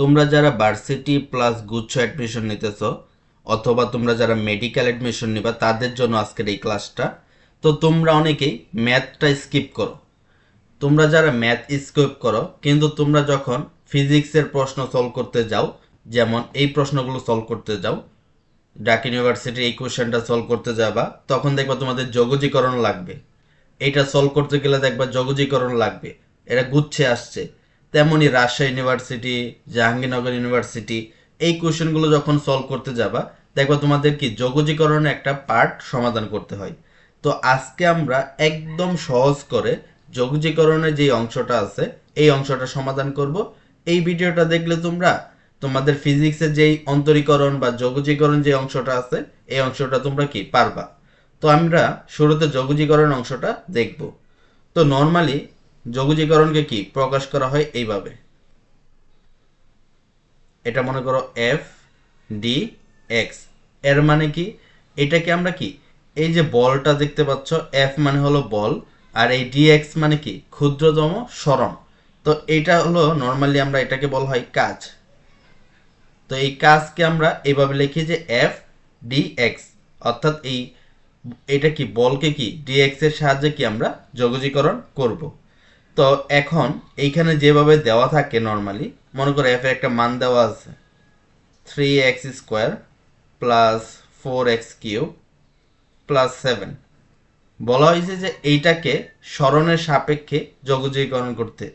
তোমরা যারা varsity plus গুচ্ছ অ্যাডমিশন নিতেছ, অথবা তোমরা যারা মেডিকেল অ্যাডমিশন নিবা, তাদের জন্য আজকের এই ক্লাসটা তো তোমরা অনেকেই ম্যাথটা স্কিপ করো। তোমরা যারা ম্যাথ স্কিপ করো, কিন্তু তোমরা যখন ফিজিক্সের প্রশ্ন সলভ করতে যাও, যেমন এই প্রশ্নগুলো সলভ করতে যাও ডাক ইউনিভার্সিটির এই কোশ্চেনটা সলভ করতে যাবা, তখন দেখবা তোমাদের যোগজীকরণ লাগবে। এটা সলভ করতে গেলে দেখবা যোগজীকরণ লাগবে। এরা গুচ্ছে আসছে। তেমনি রাজশাহী ইউনিভার্সিটি জাহাঙ্গীরনগর ইউনিভার্সিটি এই কোশ্চেনগুলো যখন সলভ করতে যাবা, দেখবা তোমাদের কি যোগজীকরণে একটা পার্ট সমাধান করতে হয়। তো আজকে আমরা একদম সহজ করে যোগজীকরণের যে অংশটা আছে, এই অংশটা সমাধান করব। এই ভিডিওটা দেখলে তোমরা তোমাদের ফিজিক্সের যেই অন্তরীকরণ বা যোগজীকরণ যে অংশটা আছে, এই অংশটা তোমরা কি পারবা। তো আমরা শুরুতে যোগজীকরণ অংশটা দেখব। তো নর্মালি যোগজীকরণকে কি প্রকাশ করা হয় এইভাবে? এটা মনে করো এফ ডি এক্সের মানে কি? এটাকে আমরা কি? এই যে বলটা দেখতে পাচ্ছ এফ মানে হলো বল, আর এই ডি এক্স মানে কি? ক্ষুদ্রতম সরণ। তো এটা হলো নর্মালি আমরা এটাকে বলা হয় কাজ। তো এই কাজকে আমরা এইভাবে লিখি যে এফ ডি এক্স অর্থাৎ এই, এটা কি, বলকে কি ডিএক্স এর সাহায্যে কি আমরা যোগজীকরণ করব? তো এখন এইখানে যেভাবে দেওয়া থাকে নর্মালি মনে করো এফ একটা মান দেওয়া আছে three x square plus four x cube plus seven বলা হয়েছে যে এইটাকে স্মরণের সাপেক্ষে যোগজীকরণ করতে।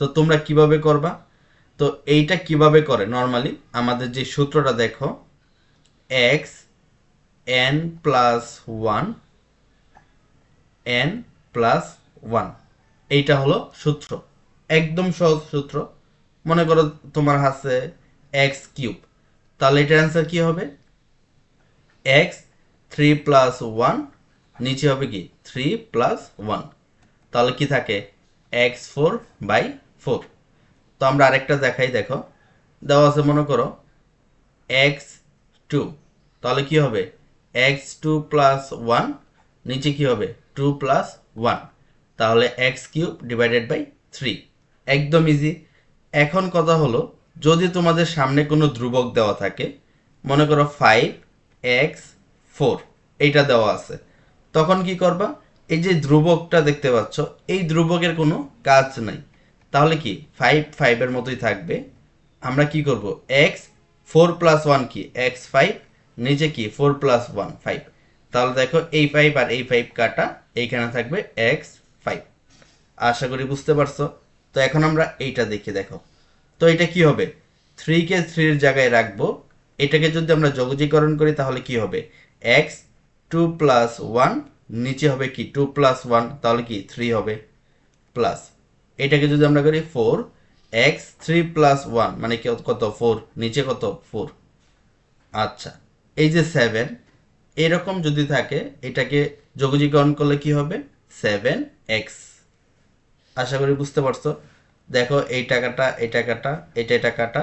তো তোমরা কীভাবে করবা? তো এইটা কীভাবে করে? নর্মালি আমাদের যে সূত্রটা দেখো x n plus one n plus one এইটা হলো সূত্র। একদম সহজ সূত্র। মনে করো তোমার হাতে এক্স কিউব। তাহলে এটার অ্যান্সার কি হবে? এক্স থ্রি প্লাস ওয়ান নিচে হবে কি? থ্রি প্লাস ওয়ান তাহলে কি থাকে? এক্স ফোর বাই ফোর তো আমরা আরেকটা দেখাই, দেখো। দেওয়া আছে, মনে করো এক্স টু তাহলে কি হবে? এক্স টু প্লাস ওয়ান নিচে কি হবে? টু প্লাস ওয়ান তাহলে x cube divided by three. একদম ইজি এখন কথা হলো, যদি তোমাদের সামনে কোনো ধ্রুবক দেওয়া থাকে, মনে করো ফাইভ এক্স ফোর এইটা দেওয়া আছে। তখন কি করবা? এই যে ধ্রুবকটা দেখতে পাচ্ছ, এই ধ্রুবকের কোনো কাজ নাই। তাহলে কি? ফাইভ ফাইভের মতোই থাকবে। আমরা কি করব? এক্স ফোর প্লাস ওয়ান কি? এক্স ফাইভ নিচে কি? ফোর প্লাস ওয়ান ফাইভ তাহলে দেখো, এই ফাইভ আর এই ফাইভ কাটা, এইখানে থাকবে এক্স আশা করি বুঝতে পারছ? তো এখন আমরা এইটা দেখে দেখো। তো এটা কি হবে? থ্রিকে থ্রির জায়গায় রাখব। এটাকে যদি আমরা যোগজীকরণ করি, তাহলে কি হবে? এক্স টু প্লাস ওয়ান নিচে হবে কি? টু প্লাস ওয়ান তাহলে কি? থ্রি হবে প্লাস এটাকে যদি আমরা করি four x three plus one মানে কত? ফোর নিচে কত? ফোর আচ্ছা এই যে সেভেন এরকম যদি থাকে, এটাকে যোগজীকরণ করলে কি হবে? সেভেন এক্স আশা করি বুঝতে পারছ। দেখো, এই টাকাটা এই টাকাটা, এটা টাকাটা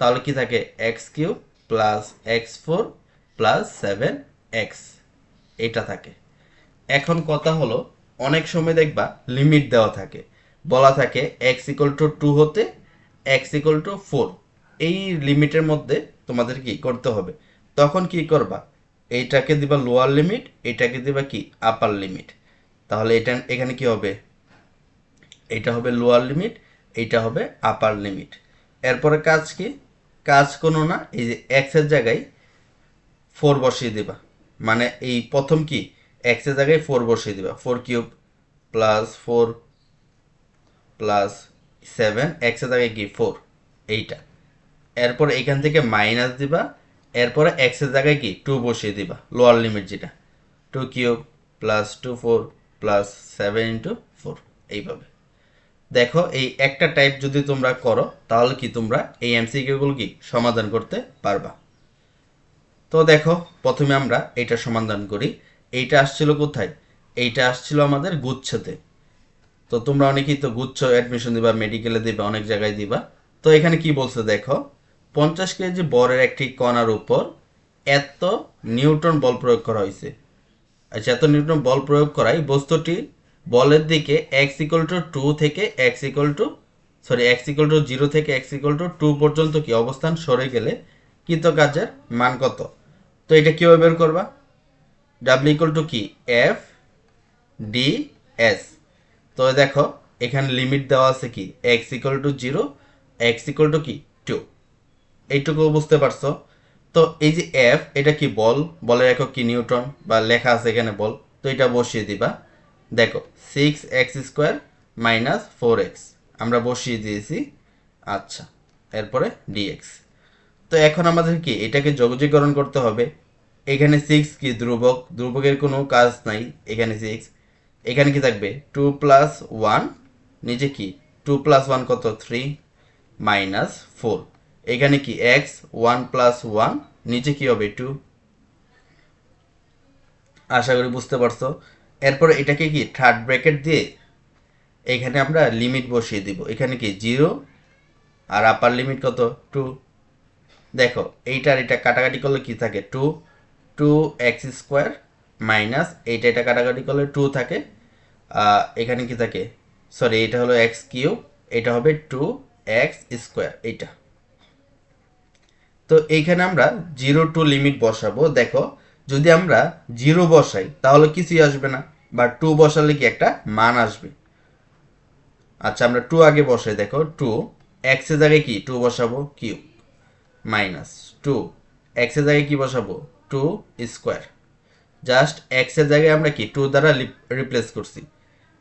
তাহলে কি থাকে? X cube plus x four plus seven x এটা থাকে। এখন কথা হলো, অনেক সময় দেখবা লিমিট দেওয়া থাকে। বলা থাকে এক্স ইকুয়াল টু টু হতে এক্স ইকুয়াল টু ফোর এই লিমিটের মধ্যে তোমাদের কি করতে হবে? তখন কি করবা? এইটাকে দিবা লোয়ার লিমিট এটাকে দিবা কি? আপার লিমিট তাহলে এটা, এখানে কি হবে? এটা হবে লোয়ার লিমিট এইটা হবে আপার লিমিট এরপরে কাজ কি? কাজ কোনো না, এই যে এক্সের জায়গায় ফোর বসিয়ে দিবা। মানে এই প্রথম কি? এক্সের জায়গায় ফোর বসিয়ে দিবা। Four cube plus four plus seven এক্সের জায়গায় কি? ফোর এইটা। এরপর এখান থেকে মাইনাস দিবা। এরপরে এক্সের জায়গায় কি? টু বসিয়ে দিবা লোয়ার লিমিট যেটা। Two cube plus two four plus seven into four এইভাবে। দেখো, এই একটা টাইপ যদি তোমরা করো, তাহলে কি তোমরা এই এমসিকিউগুলো কি সমাধান করতে পারবা? তো দেখো, প্রথমে আমরা এটা সমাধান করি। এইটা আসছিল কোথায়? এইটা আসছিল আমাদের গুচ্ছতে। তো তোমরা অনেকেই তো গুচ্ছ অ্যাডমিশন দিবা মেডিকেলে দিবা, অনেক জায়গায় দিবা। তো এখানে কি বলছে দেখো, পঞ্চাশ কেজি বরের একটি কণার উপর এত নিউটন বল প্রয়োগ করা হয়েছে। আচ্ছা এত নিউটন বল প্রয়োগ করায় বস্তুটি বলের দিকে এক্স ইকুয়াল টু টু থেকে x equal to sorry x equal to zero থেকে এক্স ইকুয়াল টু টু পর্যন্ত কি অবস্থান সরে গেলে কৃতকার্যের মান কত? তো এটা কীভাবে বের করবা? ডাব্লিউ ইকুয়াল টু কি? এফ ডি এস তো দেখো, এখানে লিমিট দেওয়া আছে কি? X equal to zero x equal to কি? টু এইটুকু বুঝতে পারছ? তো এই যে এফ এটা কি বল? বলের একক কি নিউটন? বা লেখা আছে এখানে বল। তো এটা বসিয়ে দিবা। দেখো six x square minus four x আমরা বসিয়ে দিয়েছি আচ্ছা এরপরে ডিএক্স তো এখন আমাদের কি, এটাকে যোগজীকরণ করতে হবে। এখানে সিক্স কি ধ্রুবক? ধ্রুবকের কোনো কাজ নাই, এখানে সিক্স এখানে কি থাকবে? টু প্লাস ওয়ান নিচে কি? টু প্লাস ওয়ান কত? থ্রি মাইনাস ফোর এখানে কি এক্স ওয়ান প্লাস ওয়ান নিচে কি হবে? টু আশা করি বুঝতে পারছ। এরপরে এটাকে কি থার্ড ব্র্যাকেট দিয়ে এখানে আমরা লিমিট বসিয়ে দিব। এখানে কি জিরো আর আপার লিমিট কত? টু দেখো, এইটার এটা কাটাকাটি করলে কি থাকে? Two two x square minus এইটা এটা কাটাকাটি করলে টু থাকে। এখানে কি থাকে? সরি এটা হলো এক্স কিউব এটা হবে টু এক্স স্কোয়ার এইটা। তো এইখানে আমরা জিরো টু লিমিট বসাবো। দেখো যদি আমরা জিরো বসাই, তাহলে কিছুই আসবে না। বা টু বসালে কি একটা মান আসবে। আচ্ছা আমরা টু আগে বসাই, দেখো টু এক্সের জায়গায় কি? টু বসাবো কিউ মাইনাস টু এক্সের জায়গায় কি বসাবো? টু স্কোয়ার জাস্ট এক্সের জায়গায় আমরা কি? টু দ্বারা রিপ্লেস করছি।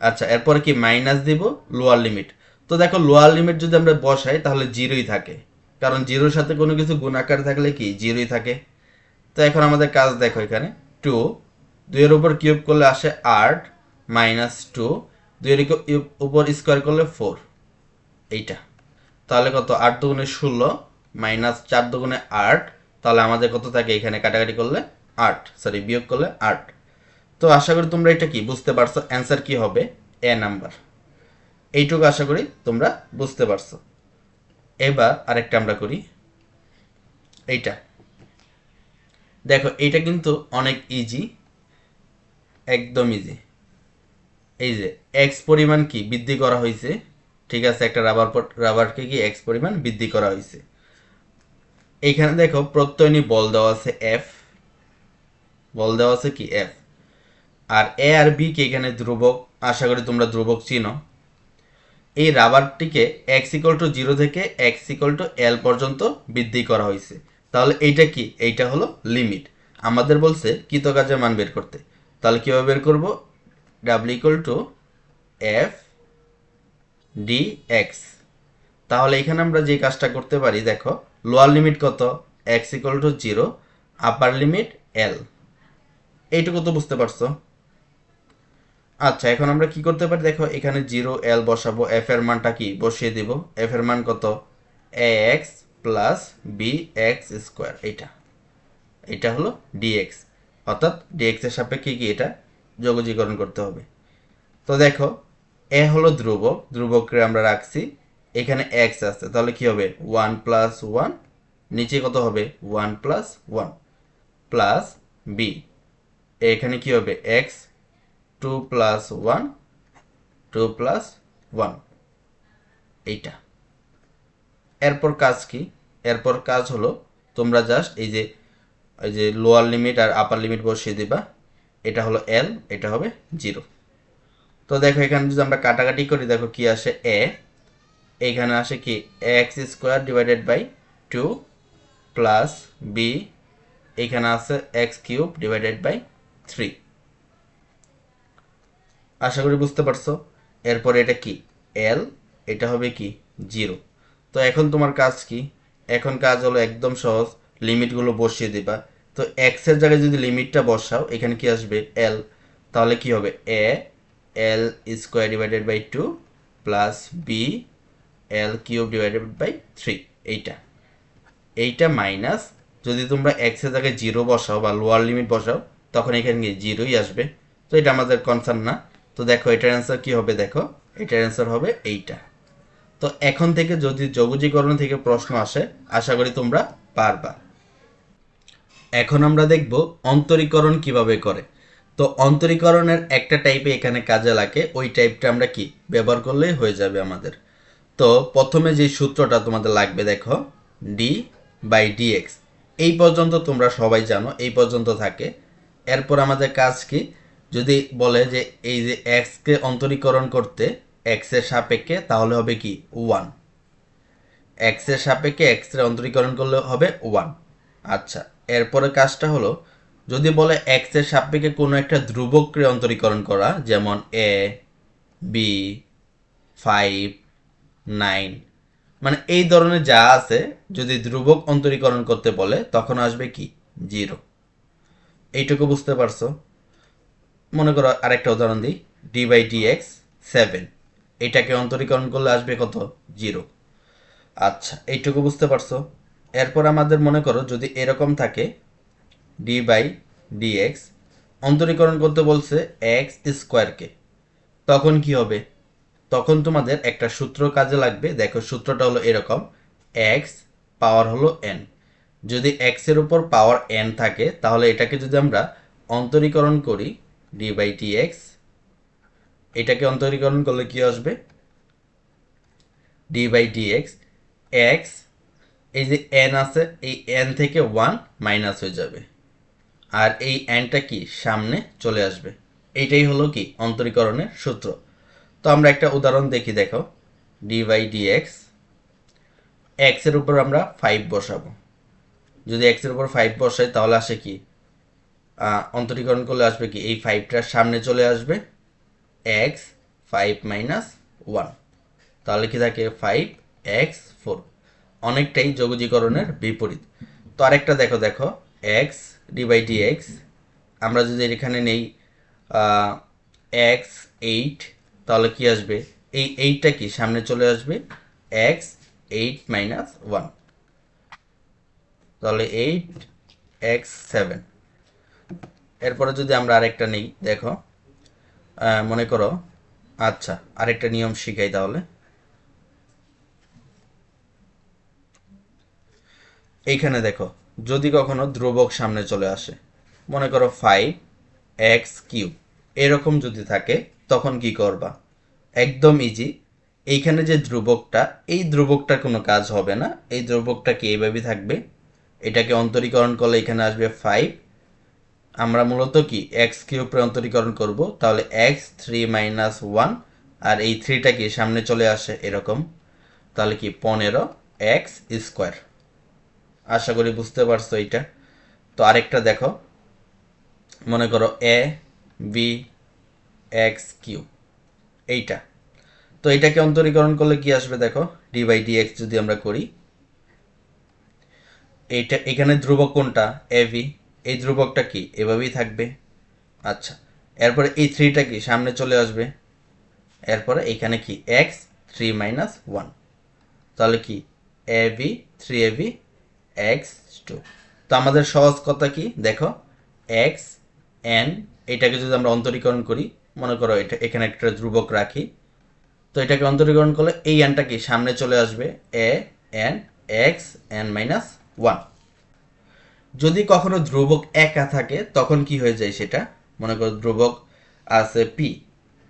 আচ্ছা এরপরে কি মাইনাস দিব? লোয়ার লিমিট তো দেখো লোয়ার লিমিট যদি আমরা বসাই, তাহলে জিরোই থাকে। কারণ জিরোর সাথে কোনো কিছু গুণাকার থাকলে কি? জিরোই থাকে। তো এখন আমাদের কাজ দেখো এখানে। টু দুইয়ের উপর কিউব করলে আসে আট মাইনাস টু দুইয়ের উপর স্কোয়ার করলে ফোর এইটা। তাহলে কত? আট দুগুণে ষোলো মাইনাস চার দুগুণে আট, তাহলে আমাদের কত থাকে? এখানে কাটাকাটি করলে আট সরি বিয়োগ করলে আট। তো আশা করি তোমরা এটা কি বুঝতে পারছ? অ্যান্সার কি হবে? এ নাম্বার এইটুকু আশা করি তোমরা বুঝতে পারছ। এবার আরেকটা আমরা করি। এইটা। দেখো এটা কিন্তু অনেক ইজি একদম ইজি এই যে এক্স পরিমাণ কি? বৃদ্ধি করা হয়েছে। ঠিক আছে, একটা রাবার রাবারকে কি এক্স পরিমাণ বৃদ্ধি করা হয়েছে। এইখানে দেখো, প্রত্যয়নী বল দেওয়া আছে এফ বল দেওয়া আছে কি? এফ আর এ আর বি কে এখানে ধ্রুবক, আশা করি তোমরা ধ্রুবক চিনো। এই রাবারটিকে এক্স ইকল টু জিরো থেকে এক্স ইকল টু এল পর্যন্ত বৃদ্ধি করা হয়েছে। তাহলে এইটা কি? এইটা হলো লিমিট আমাদের বলছে কৃতকাজের মান বের করতে। তাহলে কীভাবে বের করব? W equal to f d x তাহলে এখানে আমরা যে কাজটা করতে পারি, দেখো লোয়ার লিমিট কত? X equal to zero upper limit l এইটুকু তো বুঝতে পারছ? আচ্ছা এখন আমরা কি করতে পারি? দেখো, এখানে জিরো এল বসাবো। এফ এর মানটা কি? বসিয়ে দিব। এফ এর মান কত? X plus b x square এইটা এটা হলো ডিএক্স অর্থাৎ ডিএক্স এর সাপেক্ষে কি এটা? যোগজীকরণ করতে হবে। তো দেখো, এ হলো ধ্রুবক, ধ্রুবককে আমরা রাখছি। এখানে এক্স আছে, তাহলে কি হবে? ওয়ান প্লাস ওয়ান নিচে কত হবে? One plus one plus b এখানে কি হবে? X two plus one two plus one এইটা। এরপর কাজ কি? এরপর কাজ হলো তোমরা জাস্ট এই যে এই যে লোয়ার লিমিট আর আপার লিমিট বসিয়ে দিবা। এটা হলো এল এটা হবে জিরো তো দেখো, এখানে যদি আমরা কাটাকাটি করি, দেখো কি আসে এ এইখানে আসে কি? X square divided by two plus b এখানে আছে x cube divided by three আশা করি বুঝতে পারছ? এরপর এটা কি? এল এটা হবে কি? জিরো তো এখন তোমার কাজ কি? এখন কাজ হলো একদম সহজ, লিমিটগুলো বসিয়ে দিবা। তো এক্সের জায়গায় যদি লিমিটটা বসাও, এখানে কি আসবে? এল তাহলে কি হবে? A l square divided by two plus b l cube divided by three এইটা। এইটা মাইনাস যদি তোমরা এক্সের জায়গায় জিরো বসাও বা লোয়ার লিমিট বসাও, তখন এখানে গিয়ে জিরোই আসবে। তো এটা আমাদের কনসার্ন না। তো দেখো, এটার অ্যান্সার কি হবে? দেখো, এটার অ্যান্সার হবে এইটা। তো এখন থেকে যদি যোগজীকরণ থেকে প্রশ্ন আসে, আশা করি তোমরা পারবা। এখন আমরা দেখব অন্তরীকরণ কীভাবে করে। তো অন্তরীকরণের একটা টাইপে এখানে কাজে লাগে, ওই টাইপটা আমরা কি? ব্যবহার করলেই হয়ে যাবে আমাদের। তো প্রথমে যে সূত্রটা তোমাদের লাগবে, দেখো ডি বাই ডিএক্স এই পর্যন্ত তোমরা সবাই জানো, এই পর্যন্ত থাকে। এরপর আমাদের কাজ কি? যদি বলে যে এই যে এক্সকে অন্তরীকরণ করতে এক্সের সাপেক্ষে, তাহলে হবে কি? ওয়ান এক্সের সাপেক্ষে এক্সের অন্তরীকরণ করলে হবে ওয়ান আচ্ছা এরপরে কাজটা হলো, যদি বলে এক্সের সাপেক্ষে কোনো একটা ধ্রুবককে অন্তরীকরণ করা, যেমন এ বি ফাইভ নাইন মানে এই ধরনের যা আছে, যদি ধ্রুবক অন্তরীকরণ করতে বলে, তখন আসবে কি? জিরো এইটুকু বুঝতে পারছ? মনে করো আরেকটা উদাহরণ দিই d by d x seven এটাকে অন্তরীকরণ করলে আসবে কত? জিরো। আচ্ছা এইটুকু বুঝতে পারছ? এরপর আমাদের মনে করো যদি এরকম থাকে ডি বাই ডি এক্স অন্তরীকরণ করতে বলছে এক্স স্কোয়ারকে তখন কি হবে? তখন তোমাদের একটা সূত্র কাজে লাগবে। দেখো, সূত্রটা হলো এরকম এক্স পাওয়ার হলো এন যদি এক্সের উপর পাওয়ার এন থাকে, তাহলে এটাকে যদি আমরা অন্তরীকরণ করি ডি বাই টি এক্স এটাকে অন্তরীকরণ করলে কি আসবে? D by d x x এই যে এন আছে, এই এন থেকে ওয়ান মাইনাস হয়ে যাবে। আর এই এনটা কি? সামনে চলে আসবে। এইটাই হলো কি? অন্তরীকরণের সূত্র। তো আমরা একটা উদাহরণ দেখি, দেখো। ডি বাই ডি এক্স এক্সের উপর আমরা ফাইভ বসাবো। যদি এক্সের উপর ফাইভ বসাই, তাহলে আসে কি? অন্তরীকরণ করলে আসবে কি? এই ফাইভটার সামনে চলে আসবে। এক্স ফাইভ মাইনাস ওয়ান তাহলে কি থাকে ফাইভ এক্স ফোর অনেকটাই যোগজীকরণের বিপরীত। তো আরেকটা দেখো দেখো x d by d x আমরা যদি এখানে নেই এক্স এইট তাহলে কি আসবে? এই এইটটা কি? সামনে চলে আসবে এক্স এইট মাইনাস ওয়ান তাহলে এইট এক্স সেভেন এরপরে যদি আমরা আরেকটা নেই, দেখো মনে করো আচ্ছা আরেকটা নিয়ম শিখাই তাহলে। এইখানে দেখো, যদি কখনো ধ্রুবক সামনে চলে আসে, মনে করো ফাইভ এক্স কিউব, এরকম যদি থাকে, তখন কি করবা? একদম ইজি এইখানে যে ধ্রুবকটা, এই ধ্রুবকটার কোনো কাজ হবে না, এই ধ্রুবকটা কি এইভাবেই থাকবে? এটাকে অন্তরীকরণ করলে এখানে আসবে ফাইভ আমরা মূলত কি এক্স কিউবকে অন্তরীকরণ করব, তাহলে এক্স থ্রি মাইনাস ওয়ান আর এই থ্রিটা কি সামনে চলে আসে এরকম, তাহলে কি পনেরো এক্স স্কোয়ার আশা করি বুঝতে পারছ এইটা। তো আরেকটা দেখো, মনে করো এ বি এক্স কিউ এইটা। তো এটাকে অন্তরীকরণ করলে কি আসবে দেখো ডি বাই ডি এক্স যদি আমরা করি, এইটা, এখানে ধ্রুবক কোনটা? এ ভি এই ধ্রুবকটা কি? এভাবেই থাকবে। আচ্ছা এরপরে এই থ্রিটা কি? সামনে চলে আসবে। এরপরে এখানে কি? এক্স থ্রি মাইনাস ওয়ান তাহলে কি? A v three a v x two তো আমাদের সহজ কথা কি? দেখো এক্স এন এটাকে যদি আমরা অন্তরীকরণ করি, মনে করো এটা, এখানে একটা ধ্রুবক রাখি। তো এটাকে অন্তরীকরণ করলে এই এনটা কি? সামনে চলে আসবে। A n x n minus one যদি কখনো ধ্রুবক একা থাকে, তখন কি হয়ে যায় সেটা? মনে করো ধ্রুবক আছে পি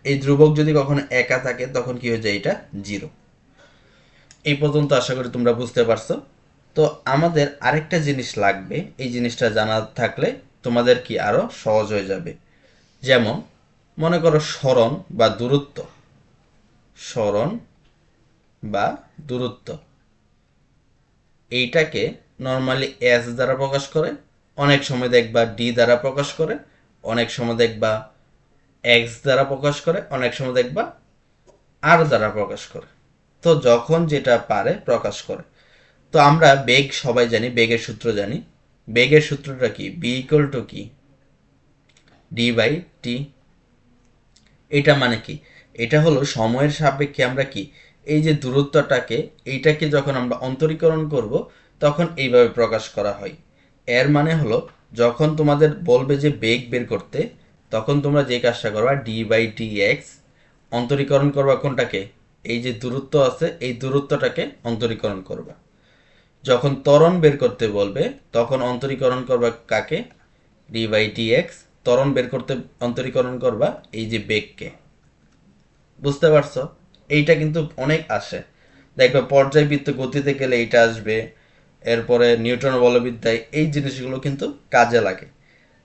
এই ধ্রুবক যদি কখনো একা থাকে, তখন কি হয়ে যায় এটা? জিরো এই পর্যন্ত আশা করি তোমরা বুঝতে পারছ। তো আমাদের আরেকটা জিনিস লাগবে। এই জিনিসটা জানা থাকলে তোমাদের কি আরও সহজ হয়ে যাবে। যেমন, মনে করো স্মরণ বা দূরত্ব। স্মরণ বা দূরত্ব। এইটাকে নর্মালি এস দ্বারা প্রকাশ করে, অনেক সময় দেখবা ডি দ্বারা প্রকাশ করে, অনেক সময় দেখবা এক্স দ্বারা প্রকাশ করে, অনেক সময় দেখবা আর দ্বারা প্রকাশ করে। তো যখন যেটা পারে প্রকাশ করে। তো আমরা বেগ সবাই জানি, বেগের সূত্র জানি। বেগের সূত্রটা কি? বি ইকুয়াল টু কি? ডি বাই টি এটা মানে কি? এটা হলো সময়ের সাপেক্ষে আমরা কি? এই যে দূরত্বটাকে, এইটাকে যখন আমরা অন্তরীকরণ করব তখন এইভাবে প্রকাশ করা হয়। এর মানে হলো, যখন তোমাদের বলবে যে বেগ বের করতে, তখন তোমরা যে কাজটা করবা ডি বাই ডি এক্স অন্তরীকরণ করবা কোনটাকে? এই যে দূরত্ব আছে, এই দূরত্বটাকে অন্তরীকরণ করবা। যখন ত্বরণ বের করতে বলবে, তখন অন্তরীকরণ করবা কাকে? ডি বাই ডি এক্স ত্বরণ বের করতে অন্তরীকরণ করবা এই যে বেগকে। বুঝতে পারছ? এইটা কিন্তু অনেক আসে। দেখবে পর্যায়বৃত্ত গতিতে গেলে এইটা আসবে এরপরে নিউটন বলবিদ্যায় এই জিনিসগুলো কিন্তু কাজে লাগে।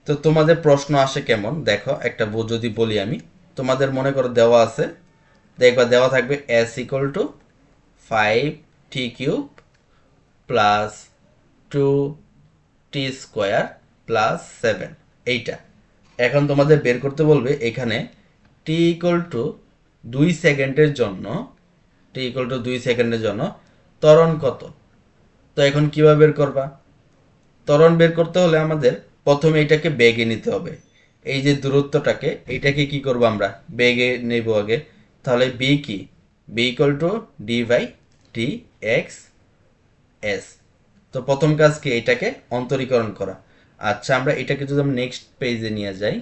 তো তোমাদের প্রশ্ন আসে কেমন? দেখো, একটা যদি বলি আমি, তোমাদের মনে করো দেওয়া আছে, দেখবা দেওয়া থাকবে s equal to five t cube plus two t square plus seven এইটা। এখন তোমাদের বের করতে বলবে এখানে টি ইকুয়াল টু দুই সেকেন্ডের জন্য টি ইকুয়াল টু দুই সেকেন্ডের জন্য ত্বরণ কত? তো এখন কীভাবে বের করবা? ত্বরণ বের করতে হলে আমাদের প্রথমে এটাকে বেগে নিতে হবে। এই যে দূরত্বটাকে এইটাকে কি করব আমরা? বেগে নেব আগে। তাহলে বি কি? V equal to d by t x s তো প্রথম কাজ কি? এটাকে অন্তরীকরণ করা। আচ্ছা আমরা এটাকে যদি আমরা নেক্সট পেজে নিয়ে যাই।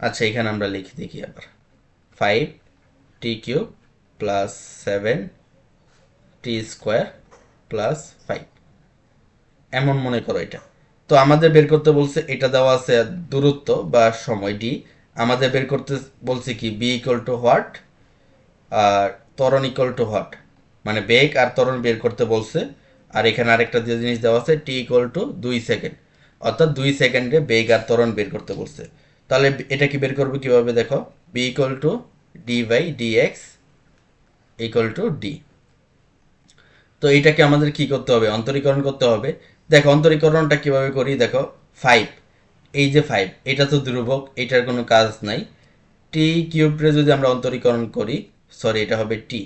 আচ্ছা এখানে আমরা লিখে দেখি আবার। Five t cube plus seven t square plus five এমন মনে করো এটা। তো আমাদের বের করতে বলছে, এটা দেওয়া আছে দূরত্ব বা সময় ডি আমাদের বের করতে বলছে কি বি ইকুয়াল টু হোয়াট আর ত্বরণ ইকুয়াল টু হোয়াট মানে বেগ আর ত্বরণ বের করতে বলছে। আর এখানে আরেকটা যে জিনিস দেওয়া আছে টি ইকুয়াল টু দুই সেকেন্ড অর্থাৎ দুই সেকেন্ডে বেগ আর ত্বরণ বের করতে বলছে। তাহলে এটা কি বের করবে কীভাবে দেখো? V equal to d by x equal to d তো এইটাকে আমাদের কি করতে হবে? অন্তরীকরণ করতে হবে। দেখো, অন্তরীকরণটা কীভাবে করি? দেখো ফাইভ এই যে ফাইভ এটা তো ধ্রুবক, এটার কোনো কাজ নাই। টি কিউবরে যদি আমরা অন্তরীকরণ করি সরি এটা হবে টি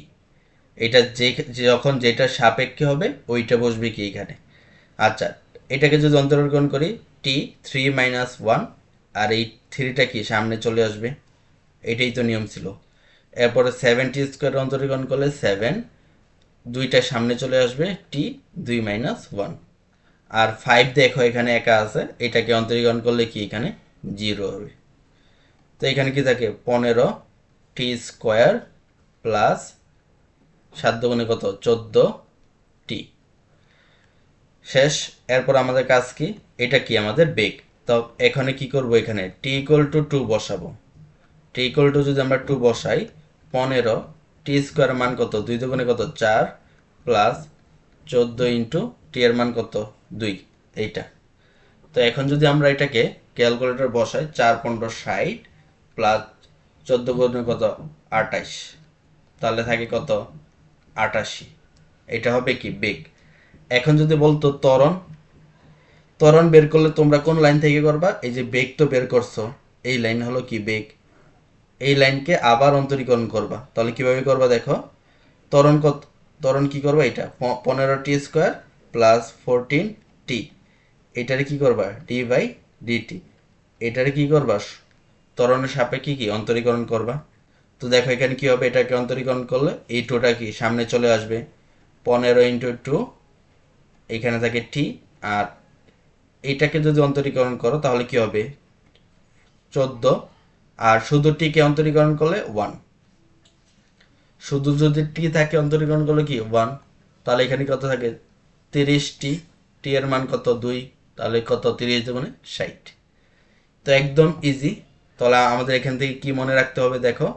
এটা যে, যখন যেটা সাপেক্ষে হবে, ওইটা বসবে কি এখানে? আচ্ছা এটাকে যদি অন্তরীকরণ করি টি থ্রি মাইনাস ওয়ান আর এই থ্রিটা কি সামনে চলে আসবে? এটাই তো নিয়ম ছিল। এরপরে সেভেন টি স্কোয়ার অন্তরীকরণ করলে সেভেন দুইটা সামনে চলে আসবে টি দুই মাইনাস ওয়ান আর ফাইভ দেখো এখানে একা আছে, এটাকে অন্তরীকরণ করলে কি এখানে? জিরো হবে। তো এখানে কি থাকে? পনেরো টি স্কোয়ার প্লাস সাত কত? চোদ্দ টি শেষ, এরপর আমাদের কাজ কি? এটা কি? আমাদের বেগ। তো এখানে কি করব? এখানে টি ইকুয়াল টু টু বসাবো। টি ইকুয়াল টু যদি আমরা টু বসাই, পনেরো টি স্কোয়ার মান কত? দুই দুগুণে কত? চার প্লাস চোদ্দ ইন্টু টি এর মান কত? দুই। এইটা। তো এখন যদি আমরা এটাকে ক্যালকুলেটর বসাই, চার, পনেরো, ষাট প্লাস চোদ্দ গুণে কত? আটাইশ তাহলে থাকে কত? আটাশি। এটা হবে কি? বেগ এখন যদি বলতো ত্বরণ ত্বরণ বের করলে তোমরা কোন লাইন থেকে করবা? এই যে বেগ তো বের করছ, এই লাইন হলো কি? বেগ এই লাইনকে আবার অন্তরীকরণ করবা। তাহলে কীভাবে করবা দেখো? ত্বরণ কত ত্বরণ কি করবা এটা? পনেরো t square plus fourteen t এটারে কি করবা? ডি বাই ডিটি এটারে কি করবা? ত্বরণের সাপেক্ষে কি? অন্তরীকরণ করবা। তো দেখো এখানে কি হবে? এটাকে অন্তরীকরণ করলে এই টুটা কি? সামনে চলে আসবে। পনেরো ইন্টু টু এখানে থাকে টি আর এইটাকে যদি অন্তরীকরণ করো, তাহলে কি হবে? চোদ্দ আর শুধু টিকে অন্তরীকরণ করলে ওয়ান শুধু যদি টি থাকে অন্তরীকরণ করলে কি? ওয়ান তাহলে এখানে কত থাকে? তিরিশ টি টি এর মান কত? দুই। তাহলে কত? তিরিশ দুগুণে ষাট। তো একদম ইজি তাহলে আমাদের এখান থেকে কি মনে রাখতে হবে? দেখো।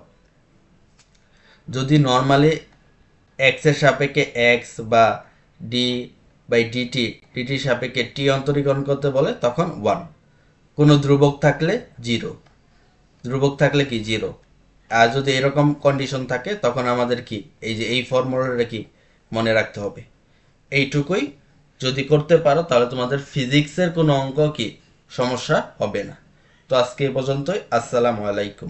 যদি নর্মালি এক্সের সাপেক্ষে এক্স বা ডি বাই ডিটি ডিটির সাপেক্ষে টি অন্তরীকরণ করতে বলে, তখন ওয়ান কোনো ধ্রুবক থাকলে জিরো ধ্রুবক থাকলে কি জিরো আর যদি এরকম কন্ডিশন থাকে, তখন আমাদের কি? এই যে এই ফর্মুলাটা কি মনে রাখতে হবে? এইটুকুই যদি করতে পারো, তাহলে তোমাদের ফিজিক্সের কোনো অঙ্ক কি সমস্যা হবে না। তো আজকে এ পর্যন্তই। আসসালামু আলাইকুম।